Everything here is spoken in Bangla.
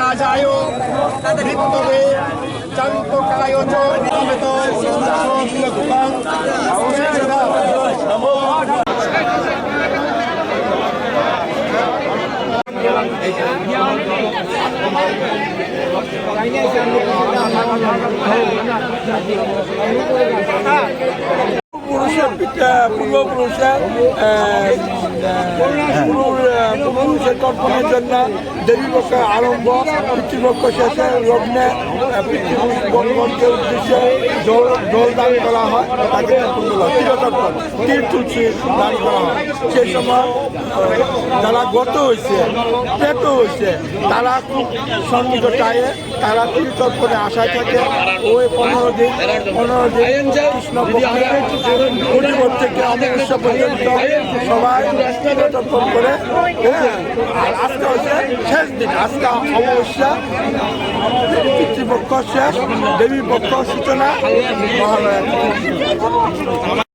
রাজায় বিপ্লবে চান্তকায় চ নিয়মিত সংস্কৃতং নমো পুরুষের পিতা পূর্বপুরুষের তর্পণের জন্য দেবীপক্ষ আরম্ভ পিতৃপক্ষ শেষে লগ্নে পিতৃপুরুষ উদ্দেশ্যে জল জল দান করা হয়, তাকে তীরতর্পণ তীর দান করা হয়। সেই সময় যারা গত হয়েছে প্রেত হয়েছে, তারা খুব সন্নিকটায় তারা তীর্থপরে আশায় থাকে ওই পনেরো দিন পনেরো দিন কৃষ্ণ থেকে অমাবস্যা পর্যন্ত সবাই তীর্থপন করে হ্যাঁ আর আজকে হচ্ছে শেষ দিন আজকে অমাবস্যা পিতৃপক্ষ শেষ দেবী পক্ষ সূচনা